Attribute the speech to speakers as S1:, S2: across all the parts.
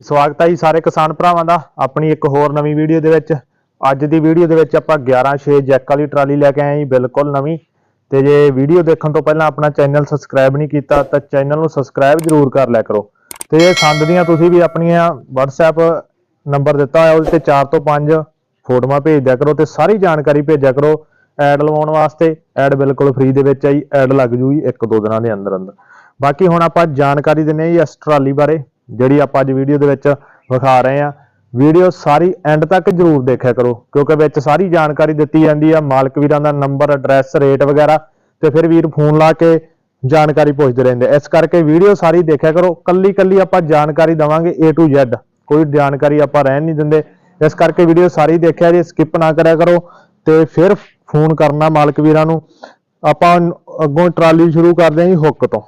S1: ਸਵਾਗਤ ਹੈ ਜੀ ਸਾਰੇ ਕਿਸਾਨ ਭਰਾਵਾਂ ਦਾ ਆਪਣੀ ਇੱਕ ਹੋਰ ਨਵੀਂ ਵੀਡੀਓ ਦੇ ਵਿੱਚ। ਅੱਜ ਦੀ ਵੀਡੀਓ ਦੇ ਵਿੱਚ ਆਪਾਂ 11-6 ਜੈਕ ਵਾਲੀ ਟਰਾਲੀ ਲੈ ਕੇ ਆਏ ਜੀ, ਬਿਲਕੁਲ ਨਵੀਂ। ਤੇ ਜੇ ਵੀਡੀਓ ਦੇਖਣ ਤੋਂ ਪਹਿਲਾਂ ਆਪਣਾ ਚੈਨਲ ਸਬਸਕ੍ਰਾਈਬ ਨਹੀਂ ਕੀਤਾ, ਤਾਂ ਚੈਨਲ ਨੂੰ ਸਬਸਕ੍ਰਾਈਬ ਜ਼ਰੂਰ ਕਰ ਲਿਆ ਕਰੋ। ਤੇ ਇਹ ਸੰਦ ਦੀਆਂ ਤੁਸੀਂ ਵੀ ਆਪਣੀਆਂ WhatsApp ਨੰਬਰ ਦਿੱਤਾ ਹੋਇਆ, ਉਹਦੇ ਤੇ 4 ਤੋਂ 5 ਫੋਟੋਆਂ ਭੇਜ ਦਿਆ ਕਰੋ ਤੇ ਸਾਰੀ ਜਾਣਕਾਰੀ ਭੇਜਿਆ ਕਰੋ ਐਡ ਲਵਾਉਣ ਵਾਸਤੇ। ਐਡ ਬਿਲਕੁਲ ਫ੍ਰੀ ਦੇ ਵਿੱਚ ਆਈ ਐਡ ਲੱਗ ਜੂਗੀ ਇੱਕ ਦੋ ਦਿਨਾਂ ਦੇ ਅੰਦਰ ਅੰਦਰ ਬਾਕੀ ਹੁਣ ਆਪਾਂ ਜਾਣਕਾਰੀ ਦਿੰਨੇ ਆ ਜੀ ਇਸ ਟਰਾਲੀ ਬਾਰੇ। ਜਿਹੜੀ ਆਪਾਂ ਅੱਜ ਵੀਡੀਓ ਦੇ ਵਿੱਚ ਵਿਖਾ ਰਹੇ ਆ ਵੀਡੀਓ ਸਾਰੀ ਐਂਡ ਤੱਕ ਜਰੂਰ ਦੇਖਿਆ ਕਰੋ, ਕਿਉਂਕਿ ਵਿੱਚ ਸਾਰੀ ਜਾਣਕਾਰੀ ਦਿੱਤੀ ਜਾਂਦੀ ਆ। ਮਾਲਕ ਵੀਰਾਂ ਦਾ ਨੰਬਰ ਐਡਰੈਸ ਰੇਟ ਵਗੈਰਾ ਤੇ ਫਿਰ ਵੀਰ ਫੋਨ ਲਾ ਕੇ ਜਾਣਕਾਰੀ ਪੁੱਛਦੇ ਰਹਿੰਦੇ ਇਸ ਕਰਕੇ ਵੀਡੀਓ ਸਾਰੀ ਦੇਖਿਆ ਕਰੋ। ਕੱਲੀ ਕੱਲੀ ਆਪਾਂ ਜਾਣਕਾਰੀ ਦਵਾਂਗੇ A to Z ਕੋਈ ਜਾਣਕਾਰੀ ਆਪਾਂ ਰਹਿਣ ਨਹੀਂ ਦਿੰਦੇ। ਇਸ ਕਰਕੇ ਵੀਡੀਓ ਸਾਰੀ ਦੇਖਿਆ ਜੀ ਸਕਿਪ ਨਾ ਕਰਿਆ ਕਰੋ ਤੇ ਫਿਰ ਫੋਨ ਕਰਨਾ ਮਾਲਕ ਵੀਰਾਂ ਨੂੰ। ਆਪਾਂ ਅੱਗੋਂ ਟਰਾਲੀ ਸ਼ੁਰੂ ਕਰਦੇ ਹਾਂ ਜੀ ਹੁੱਕ ਤੋਂ।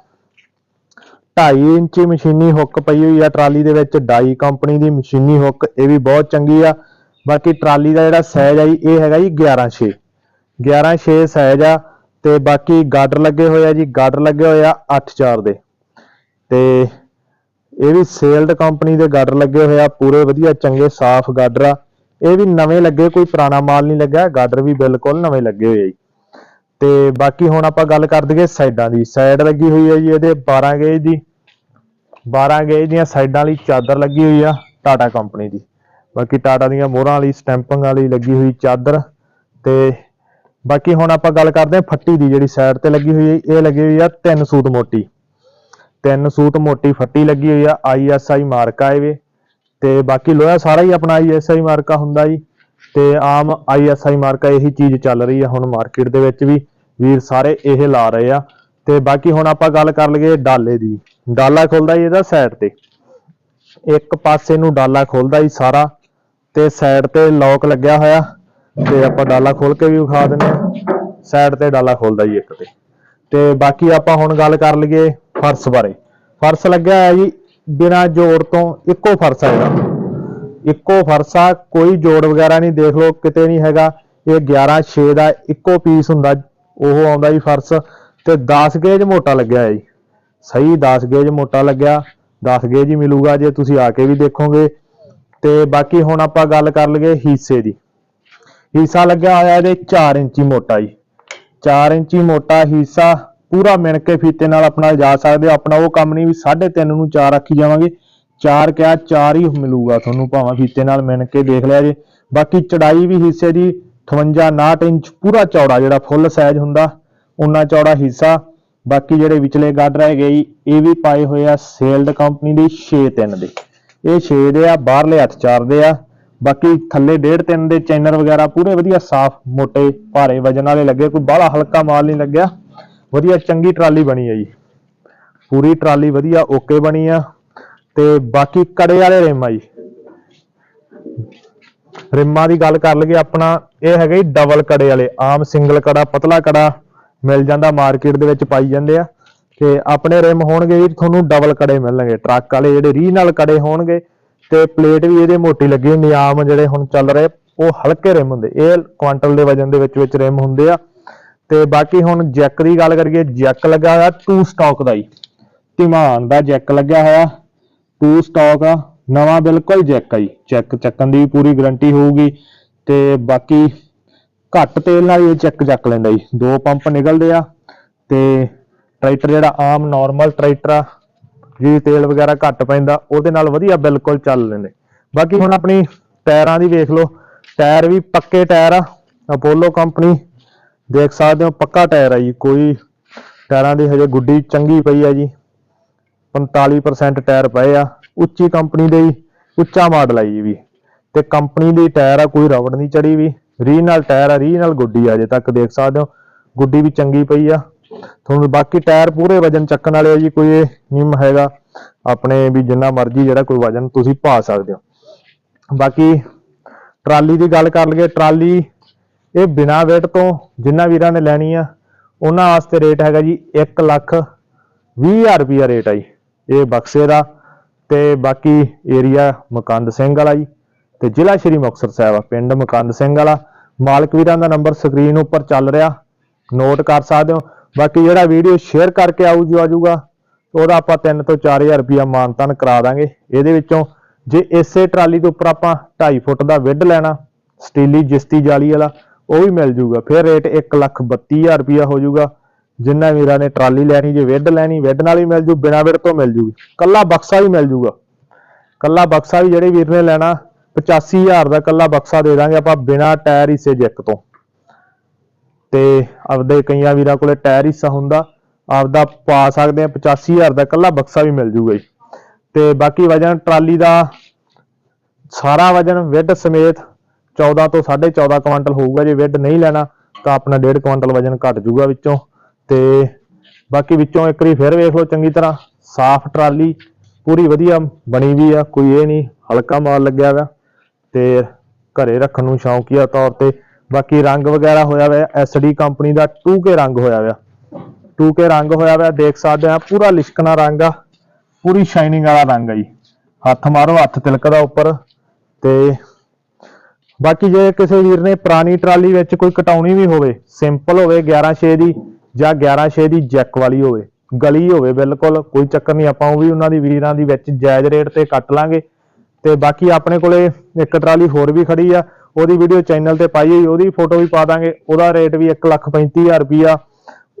S1: 2.5 ਇੰਚੀ ਮਸ਼ੀਨੀ ਹੁੱਕ ਪਈ ਹੋਈ ਆ ਟਰਾਲੀ ਦੇ ਵਿੱਚ ਡਾਈ ਕੰਪਨੀ ਦੀ ਮਸ਼ੀਨੀ ਹੁੱਕ, ਇਹ ਵੀ ਬਹੁਤ ਚੰਗੀ ਆ। ਬਾਕੀ ਟਰਾਲੀ ਦਾ ਜਿਹੜਾ ਸਾਈਜ਼ ਆ ਜੀ, ਇਹ ਹੈਗਾ ਜੀ 11 6 11 6 ਸਾਈਜ਼ ਆ ਤੇ ਬਾਕੀ ਗਾਡਰ ਲੱਗੇ ਹੋਏ ਆ ਜੀ, ਗਾਡਰ ਲੱਗੇ ਹੋਏ ਆ 8 4 ਦੇ। ਤੇ ਇਹ ਵੀ ਸੇਲਡ ਕੰਪਨੀ ਦੇ ਗਾਡਰ ਲੱਗੇ ਹੋਏ ਆ, ਪੂਰੇ ਵਧੀਆ ਚੰਗੇ ਸਾਫ਼ ਗਾਡਰ ਆ। ਇਹ ਵੀ ਨਵੇਂ ਲੱਗੇ, ਕੋਈ ਪੁਰਾਣਾ ਮਾਲ ਨਹੀਂ ਲੱਗਾ ਗਾਡਰ ਵੀ ਬਿਲਕੁਲ ਨਵੇਂ ਲੱਗੇ ਹੋਏ ਆ ਜੀ। ਤੇ ਬਾਕੀ ਹੁਣ ਆਪਾਂ ਗੱਲ ਕਰ ਦਈਏ ਸਾਈਡਾਂ ਦੀ। ਸਾਈਡ ਲੱਗੀ ਹੋਈ ਹੈ ਜੀ, ਇਹਦੇ 12 ਗੇਜ ਦੀ। 12 ਗੇਜ ਦੀਆਂ ਸਾਈਡਾਂ ਵਾਲੀ ਚਾਦਰ ਲੱਗੀ ਹੋਈ ਆ, ਟਾਟਾ ਕੰਪਨੀ ਦੀ। ਬਾਕੀ ਟਾਟਾ ਦੀਆਂ ਮੋਹਰਾਂ ਵਾਲੀ, ਸਟੈਂਪਿੰਗ ਵਾਲੀ ਲੱਗੀ ਹੋਈ ਚਾਦਰ ਤੇ ਬਾਕੀ ਹੁਣ ਆਪਾਂ ਗੱਲ ਕਰਦੇ ਹਾਂ ਫੱਟੀ ਦੀ, ਜਿਹੜੀ ਸਾਈਡ ਤੇ ਲੱਗੀ ਹੋਈ ਹੈ, ਇਹ ਲੱਗੀ ਹੋਈ ਆ ਤਿੰਨ ਸੂਤ ਮੋਟੀ। ਤਿੰਨ ਸੂਤ ਮੋਟੀ ਫੱਟੀ ਲੱਗੀ ਹੋਈ ਆ ਆਈਐਸਆਈ ਮਾਰਕਾ ਇਹ ਤੇ ਬਾਕੀ ਲੋਹਾ ਸਾਰਾ ਹੀ ਆਪਣਾ ਆਈਐਸਆਈ ਮਾਰਕਾ ਹੁੰਦਾ ਜੀ। ਤੇ ਆਮ ਆਈਐਸਆਈ ਮਾਰਕਾ ਇਹੀ ਚੀਜ਼ ਚੱਲ ਰਹੀ ਆ ਹੁਣ ਮਾਰਕੀਟ ਦੇ ਵਿੱਚ ਵੀ। ਵੀਰ ਸਾਰੇ ਇਹ ਲਾ ਰਹੇ ਆ। ਤੇ ਬਾਕੀ ਹੁਣ ਆਪਾਂ ਗੱਲ ਕਰ ਲਈਏ ਡਾਲੇ ਦੀ। ਡਾਲਾ ਖੁੱਲਦਾ ਜੀ ਇਹਦਾ ਸਾਈਡ ਤੇ। ਇੱਕ ਪਾਸੇ ਨੂੰ ਡਾਲਾ ਖੁੱਲਦਾ ਜੀ ਸਾਰਾ ਤੇ ਸਾਈਡ ਤੇ ਲੌਕ ਲੱਗਿਆ ਹੋਇਆ ਤੇ ਆਪਾਂ ਡਾਲਾ ਖੋਲ ਕੇ ਵੀ ਵਿਖਾ ਦਿੰਦੇ ਆ ਸਾਈਡ ਤੇ ਡਾਲਾ ਖੁੱਲਦਾ ਜੀ ਇੱਕ ਤੇ। ਤੇ ਬਾਕੀ ਆਪਾਂ ਹੁਣ ਗੱਲ ਕਰ ਲਈਏ ਫਰਸ਼ ਬਾਰੇ। ਫਰਸ਼ ਲੱਗਿਆ ਹੋਇਆ ਜੀ ਬਿਨਾਂ ਜੋੜ ਤੋਂ ਇੱਕੋ ਫਰਸ਼ ਹੈ ਇਹਦਾ। ਇੱਕੋ ਫਰਸਾ ਕੋਈ ਜੋੜ ਵਗੈਰਾ ਨਹੀਂ, ਦੇਖ ਲਓ ਕਿਤੇ ਨਹੀਂ ਹੈਗਾ। ਇਹ 11 6 ਦਾ ਇੱਕੋ ਪੀਸ ਹੁੰਦਾ, ਉਹ ਆਉਂਦਾ ਜੀ ਫਰਸ। ਤੇ 10 ਗੇਜ ਮੋਟਾ ਲੱਗਿਆ ਹੈ ਜੀ। ਸਹੀ 10 ਗੇਜ ਮੋਟਾ ਲੱਗਿਆ। 10 ਗੇਜ ਹੀ ਮਿਲੂਗਾ ਜੇ ਤੁਸੀਂ ਆ ਕੇ ਵੀ ਦੇਖੋਗੇ। ਤੇ ਬਾਕੀ ਹੁਣ ਆਪਾਂ ਗੱਲ ਕਰ ਲਈਏ ਹਿੱਸੇ ਦੀ। ਹਿੱਸਾ ਲੱਗਿਆ ਹੋਇਆ ਇਹਦੇ 4 ਇੰਚੀ ਮੋਟਾ ਜੀ। 4 ਇੰਚੀ ਮੋਟਾ ਹਿੱਸਾ ਪੂਰਾ ਮਿਣ ਕੇ ਫੀਤੇ ਨਾਲ ਆਪਣਾ ਜਾ ਸਕਦੇ ਹੋ। ਆਪਣਾ ਉਹ ਕੰਮ ਨਹੀਂ ਵੀ 3.5 ਨੂੰ 4 ਰੱਖੀ ਜਾਵਾਂਗੇ। ਚਾਰ ਕਿਆ ਚਾਰ ਹੀ ਮਿਲੂਗਾ ਤੁਹਾਨੂੰ ਭਾਵੇਂ ਫੀਤੇ ਨਾਲ ਮਿਣ ਕੇ ਦੇਖ ਲਿਆ ਜੇ। ਬਾਕੀ ਚੜਾਈ ਵੀ ਹਿੱਸੇ ਦੀ 58 59 ਇੰਚ ਪੂਰਾ ਚੌੜਾ ਜਿਹੜਾ ਫੁੱਲ ਸਾਈਜ਼ ਹੁੰਦਾ। ਉਨਾ ਚੌੜਾ ਹਿੱਸਾ। ਬਾਕੀ ਜਿਹੜੇ ਵਿਚਲੇ ਗਾਡਰ ਹੈਗੇ ਜੀ, ਇਹ ਵੀ ਪਾਏ ਹੋਏ ਆ ਸੇਲਡ ਕੰਪਨੀ ਦੀ 6 3 ਦੇ। ਇਹ 6 ਦੇ ਆ, ਬਾਹਰਲੇ ਹੱਥ 4 ਦੇ ਆ। ਬਾਕੀ ਥੱਲੇ 1.5 3 ਦੇ ਚੈਨਰ ਵਗੈਰਾ ਪੂਰੇ ਵਧੀਆ ਸਾਫ਼, ਮੋਟੇ, ਭਾਰੇ ਵਜਨ ਵਾਲੇ ਲੱਗੇ, ਕੋਈ ਬਾਹਲਾ ਹਲਕਾ ਮਾਲ ਨਹੀਂ ਲੱਗਿਆ। ਵਧੀਆ ਚੰਗੀ ਟਰਾਲੀ ਬਣੀ ਹੈ ਜੀ। ਪੂਰੀ ਟਰਾਲੀ ਵਧੀਆ, ਓਕੇ ਬਣੀ ਆ। ਤੇ ਬਾਕੀ ਕੜੇ ਵਾਲੇ ਰਿਮ ਆ ਜੀ। ਰਿਮਾਂ ਦੀ ਗੱਲ ਕਰ ਲਈਏ ਆਪਣਾ, ਇਹ ਹੈਗਾ ਜੀ ਡਬਲ ਕੜੇ ਵਾਲੇ, ਆਮ ਸਿੰਗਲ ਕੜਾ, ਪਤਲਾ ਕੜਾ। ਮਿਲ ਜਾਂਦਾ ਮਾਰਕੀਟ ਦੇ ਵਿੱਚ ਪਾਈ ਜਾਂਦੇ ਆ। ਤੇ ਆਪਣੇ ਰਿਮ ਹੋਣਗੇ ਜੀ, ਤੁਹਾਨੂੰ ਡਬਲ ਕੜੇ ਮਿਲਣਗੇ। ਟਰੱਕ ਵਾਲੇ ਜਿਹੜੇ ਰੀ ਨਾਲ ਕੜੇ ਹੋਣਗੇ ਤੇ ਪਲੇਟ ਵੀ ਇਹਦੇ ਮੋਟੀ ਲੱਗੀ ਹੁੰਦੀ ਆਮ ਜਿਹੜੇ ਹੁਣ ਚੱਲ ਰਹੇ, ਉਹ ਹਲਕੇ ਰਿਮ ਹੁੰਦੇ। ਇਹ ਕੁਆਂਟਲ ਦੇ ਵਜਨ ਦੇ ਵਿੱਚ ਵਿੱਚ ਰਿਮ ਹੁੰਦੇ ਆ। ਤੇ ਬਾਕੀ ਹੁਣ ਜੈਕ ਦੀ ਗੱਲ ਕਰੀਏ ਜੈਕ ਲੱਗਾ ਹੋਇਆ ਟੂ ਸਟਾਕ ਦਾ ਜੀ। ਧਿਮਾਨ ਦਾ ਜੈਕ ਲੱਗਿਆ ਹੋਇਆ ਟੂ ਸਟਾਕ ਆ, ਨਵਾਂ ਬਿਲਕੁਲ ਜੈਕ ਆ ਜੀ। ਚੈੱਕ ਚੱਕਣ ਦੀ ਪੂਰੀ ਗਾਰੰਟੀ ਹੋਊਗੀ। ਤੇ ਬਾਕੀ ਘੱਟ ਤੇਲ ਨਾਲ ਹੀ ਇਹ ਚੈੱਕ ਚੱਕ ਲੈਂਦਾ ਜੀ। ਦੋ ਪੰਪ ਨਿਕਲਦੇ ਆ ਤੇ ਟਰੈਕਟਰ ਜਿਹੜਾ ਆਮ ਨਾਰਮਲ ਟਰੈਕਟਰ ਆ ਜੀ ਤੇਲ ਵਗੈਰਾ ਘੱਟ ਪੈਂਦਾ, ਉਹਦੇ ਨਾਲ ਵਧੀਆ ਬਿਲਕੁਲ ਚੱਲ ਲੈਂਦੇ। ਬਾਕੀ ਹੁਣ ਆਪਣੀ ਟਾਇਰਾਂ ਦੀ ਵੇਖ ਲਓ। ਟਾਇਰ ਵੀ ਪੱਕੇ ਟਾਇਰ ਆ ਅਪੋਲੋ ਕੰਪਨੀ ਦੇਖ ਸਕਦੇ ਹੋ ਪੱਕਾ ਟਾਇਰ ਆ ਜੀ। ਕੋਈ ਟਾਇਰਾਂ ਦੀ ਹਜੇ ਗੁੱਡੀ ਚੰਗੀ ਪਈ ਆ ਜੀ। 45% ਟਾਇਰ ਪਏ ਆ। ਉੱਚੀ ਕੰਪਨੀ ਦੇ ਹੀ ਉੱਚਾ ਮਾਡਲ ਆ ਜੀ ਵੀ। ਤੇ ਕੰਪਨੀ ਦੀ ਟਾਇਰ ਆ, ਕੋਈ ਰਬੜ ਨਹੀਂ ਚੜੀ ਵੀ। ਰੀਜਨਲ ਟਾਇਰ ਆ ਰੀਜਨਲ ਗੁੱਡੀ ਆ, ਅਜੇ ਤੱਕ ਦੇਖ ਸਕਦੇ ਹੋ। ਗੁੱਡੀ ਵੀ ਚੰਗੀ ਪਈ ਆ। ਤੁਹਾਨੂੰ ਬਾਕੀ ਟਾਇਰ ਪੂਰੇ ਵਜਨ ਚੱਕਣ ਵਾਲੇ ਆ ਜੀ, ਕੋਈ ਇਹ ਨਿੰਮ ਹੈਗਾ। ਆਪਣੇ ਵੀ ਜਿੰਨਾ ਮਰਜ਼ੀ ਜਿਹੜਾ ਕੋਈ ਵਜਨ ਤੁਸੀਂ ਪਾ ਸਕਦੇ ਹੋ। ਬਾਕੀ ਟਰਾਲੀ ਦੀ ਗੱਲ ਕਰ ਲਈਏ, ਟਰਾਲੀ ਇਹ ਬਿਨਾ ਵੇਟ ਤੋਂ ਜਿੰਨਾ ਵੀਰਾਂ ਨੇ ਲੈਣੀ ਆ, ਉਹਨਾਂ ਵਾਸਤੇ ਰੇਟ ਹੈਗਾ ਜੀ 1 ਲੱਖ 20000 ਰੁਪਿਆ ਰੇਟ ਆ ਜੀ, ਇਹ ਬਕਸੇ ਦਾ। ਤੇ ਬਾਕੀ ਏਰੀਆ ਮਕੰਦ ਸਿੰਘ ਵਾਲਾ ਜੀ, ਤੇ ਜ਼ਿਲ੍ਹਾ ਸ਼੍ਰੀ ਮੁਕਤਸਰ ਸਾਹਿਬ ਆ, ਪਿੰਡ ਮਕੰਦ ਸਿੰਘ ਵਾਲਾ। ਮਾਲਕ ਵੀਰਾਂ ਦਾ ਨੰਬਰ ਸਕਰੀਨ ਉੱਪਰ ਚੱਲ ਰਿਹਾ। ਨੋਟ ਕਰ ਸਕਦੇ ਹੋ। ਬਾਕੀ ਜਿਹੜਾ ਵੀਡੀਓ ਸ਼ੇਅਰ ਕਰਕੇ ਆਊ ਜੋ, ਆਜੂਗਾ, ਉਹਦਾ ਆਪਾਂ 3 ਤੋਂ 4000 ਰੁਪਿਆ ਮਾਨਤਨ ਕਰਾ ਦਾਂਗੇ। ਇਹਦੇ ਵਿੱਚੋਂ ਜੇ ਇਸੇ ਟਰਾਲੀ ਦੇ ਉੱਪਰ ਆਪਾਂ 2.5 ਫੁੱਟ ਦਾ ਵਿੱਡ ਲੈਣਾ, ਸਟੀਲੀ ਜਿਸਤੀ ਜਾਲੀ ਵਾਲਾ, ਉਹ ਵੀ ਮਿਲ ਜੂਗਾ। ਫਿਰ ਰੇਟ 132000 ਰੁਪਇਆ ਹੋ ਜਾਊਗਾ ਜਿੰਨਾ ਵੀਰਾਂ ਨੇ ਟਰਾਲੀ ਲੈਣੀ, ਜੇ ਵਿੱਡ ਲੈਣੀ ਵਿੱਡ ਨਾਲ ਹੀ ਮਿਲ ਜੂ, ਬਿਨਾ ਵਿੱਡ ਤੋਂ ਮਿਲ ਜੂਗੀ। ਕੱਲਾ ਬਕਸਾ ਵੀ ਮਿਲ ਜੂਗਾ। ਕੱਲਾ ਬਕਸਾ ਵੀ ਜਿਹੜੇ ਵੀਰ ਨੇ ਲੈਣਾ 85000 ਦਾ ਕੱਲਾ ਬਕਸਾ ਦੇ ਦਾਂਗੇ, ਆਪਾਂ ਬਿਨਾ ਟਾਇਰ ਹਿੱਸੇ ਜੈਕ ਤੋਂ। ਤੇ ਆਪਦੇ ਕਈਆਂ ਵੀਰਾਂ ਕੋਲੇ ਟਾਇਰ ਹਿੱਸਾ ਹੁੰਦਾ, ਆਪਦਾ ਪਾ ਸਕਦੇ ਆ 85000 ਦਾ ਕੱਲਾ ਬਕਸਾ ਵੀ ਮਿਲ ਜੂਗਾ ਜੀ। ਤੇ ਬਾਕੀ ਵਜਨ, ਟਰਾਲੀ ਦਾ ਸਾਰਾ ਵਜਨ, ਵਿੱਡ ਸਮੇਤ 14 ਤੋਂ 14.5 ਕੁਇੰਟਲ ਹੋਊਗਾ, ਜੇ ਵਿੱਡ ਨਹੀਂ ਲੈਣਾ, ਤਾਂ ਆਪਣਾ 1.5 ਕੁਇੰਟਲ ਵਜਨ ਘਟ ਜੂਗਾ ਵਿੱਚੋਂ। ਤੇ ਬਾਕੀ ਵਿੱਚੋਂ ਇੱਕ ਵਾਰੀ ਫਿਰ ਵੇਖ ਲਓ ਚੰਗੀ ਤਰ੍ਹਾਂ, ਸਾਫ਼ ਟਰਾਲੀ, ਪੂਰੀ ਵਧੀਆ ਬਣੀ ਵੀ ਆ, ਕੋਈ ਇਹ ਨਹੀਂ, ਹਲਕਾ ਮਾਲ ਲੱਗਿਆ ਵਾ। ਤੇ ਘਰੇ ਰੱਖਣ ਨੂੰ ਸ਼ੌਂਕੀਆ ਤੌਰ ਤੇ। ਬਾਕੀ ਰੰਗ ਵਗੈਰਾ ਹੋਇਆ ਹੋਇਆ ਐਸਡੀ ਕੰਪਨੀ ਦਾ 2K ਰੰਗ ਹੋਇਆ ਹੋਇਆ 2K ਰੰਗ ਹੋਇਆ ਹੋਇਆ ਦੇਖ ਸਕਦੇ ਆ, ਪੂਰਾ ਲਿਸ਼ਕਣਾ ਰੰਗ ਆ, ਪੂਰੀ ਸ਼ਾਈਨਿੰਗ ਵਾਲਾ ਰੰਗ ਆ ਜੀ। ਹੱਥ ਮਾਰੋ, ਹੱਥ ਤਿਲਕਦਾ ਉੱਪਰ ਤੇ ਬਾਕੀ ਜੇ ਕਿਸੇ ਵੀਰ ਨੇ ਪੁਰਾਣੀ ਟਰਾਲੀ ਵਿੱਚ ਕੋਈ ਕਟਾਉਣੀ ਵੀ ਹੋਵੇ ਸਿੰਪਲ ਹੋਵੇ 11.6 ਦੀ ਜਾਂ 11.6 ਦੀ ਜੈਕ ਵਾਲੀ ਹੋਵੇ, ਗਲੀ ਹੋਵੇ ਬਿਲਕੁਲ, ਕੋਈ ਚੱਕਰ ਨਹੀਂ, ਆਪਾਂ ਉਹ ਵੀ ਉਹਨਾਂ ਦੀ ਵੀਰਾਂ ਦੀ ਵਿੱਚ ਜਾਇਜ਼ ਰੇਟ ਤੇ ਕੱਟ ਲਾਂਗੇ। ਤੇ ਬਾਕੀ ਆਪਣੇ ਕੋਲੇ ਇੱਕ ਟਰਾਲੀ ਹੋਰ ਵੀ ਖੜੀ ਆ, ਉਹਦੀ ਵੀਡੀਓ ਚੈਨਲ ਤੇ ਪਾਈ ਹੋਈ, ਉਹਦੀ ਫੋਟੋ ਵੀ ਪਾ ਦਾਂਗੇ, ਉਹਦਾ ਰੇਟ ਵੀ 135000 ਰੁਪਿਆ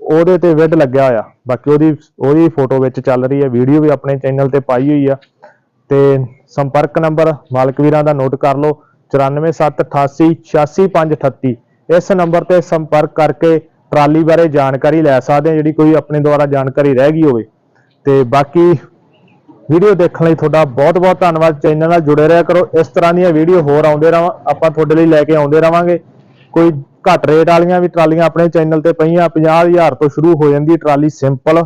S1: ਉਹਦੇ ਤੇ ਵਿੱਡ ਲੱਗਿਆ ਹੋਇਆ। ਬਾਕੀ ਉਹਦੀ ਉਹਦੀ ਫੋਟੋ ਵਿੱਚ ਚੱਲ ਰਹੀ ਹੈ ਵੀਡੀਓ ਵੀ ਆਪਣੇ ਚੈਨਲ ਤੇ ਪਾਈ ਹੋਈ ਆ। ਤੇ ਸੰਪਰਕ ਨੰਬਰ ਮਾਲਕ ਵੀਰਾਂ ਦਾ ਨੋਟ ਕਰ ਲਓ 9478886538 ਇਸ ਨੰਬਰ ਤੇ ਸੰਪਰਕ ਕਰਕੇ ਟਰਾਲੀ ਬਾਰੇ ਜਾਣਕਾਰੀ ਲੈ ਸਕਦੇ ਆ ਜਿਹੜੀ ਕੋਈ ਆਪਣੇ ਦੁਆਰਾ ਜਾਣਕਾਰੀ ਰਹਿ ਗਈ ਹੋਵੇ। ਤੇ ਬਾਕੀ ਵੀਡੀਓ ਦੇਖਣ ਲਈ ਤੁਹਾਡਾ ਬਹੁਤ ਬਹੁਤ ਧੰਨਵਾਦ। ਚੈਨਲ ਨਾਲ ਜੁੜੇ ਰਹਿਆ ਕਰੋ। ਇਸ ਤਰ੍ਹਾਂ ਦੀਆਂ ਵੀਡੀਓ ਹੋਰ ਆਉਂਦੇ ਰਹਾਂ, ਆਪਾਂ ਤੁਹਾਡੇ ਲਈ ਲੈ ਕੇ ਆਉਂਦੇ ਰਵਾਂਗੇ ਕੋਈ ਘੱਟ ਰੇਟ ਵਾਲੀਆਂ ਵੀ ਟਰਾਲੀਆਂ ਆਪਣੇ ਚੈਨਲ ਤੇ ਪਈਆਂ 50000 ਤੋਂ ਸ਼ੁਰੂ ਹੋ ਜਾਂਦੀ ਟਰਾਲੀ ਸਿੰਪਲ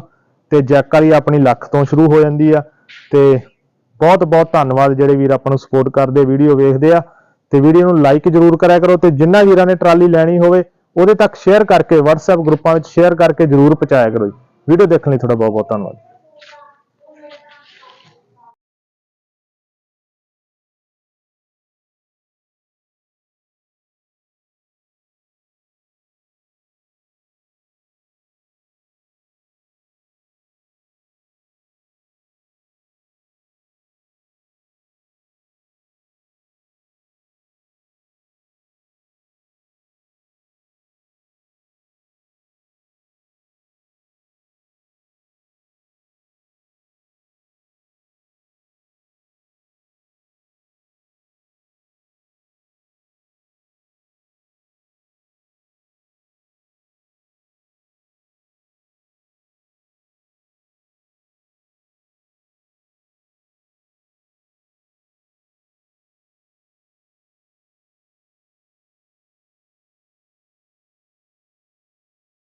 S1: ਤੇ ਜੈਕ ਵਾਲੀ ਆਪਣੀ ਲੱਖ ਤੋਂ ਸ਼ੁਰੂ ਹੋ ਜਾਂਦੀ ਆ। ਤੇ ਬਹੁਤ ਬਹੁਤ ਧੰਨਵਾਦ ਜਿਹੜੇ ਵੀਰ ਆਪਾਂ ਨੂੰ ਸਪੋਰਟ ਕਰਦੇ, ਵੀਡੀਓ ਵੇਖਦੇ ਆ। ਤੇ ਵੀਡੀਓ ਨੂੰ ਲਾਈਕ ਜਰੂਰ ਕਰਿਆ ਕਰੋ ਤੇ ਜਿੰਨਾ ਵੀਰਾਂ ਨੇ ਟਰਾਲੀ ਲੈਣੀ ਹੋਵੇ, ਉਹਦੇ ਤੱਕ ਸ਼ੇਅਰ ਕਰਕੇ WhatsApp ਗਰੁੱਪਾਂ ਵਿੱਚ ਸ਼ੇਅਰ ਕਰਕੇ ਜਰੂਰ ਪਹੁੰਚਾਇਆ ਕਰੋ ਜੀ। ਵੀਡੀਓ ਦੇਖਣ ਲਈ ਤੁਹਾਡਾ ਬਹੁਤ ਬਹੁਤ ਧੰਨਵਾਦ।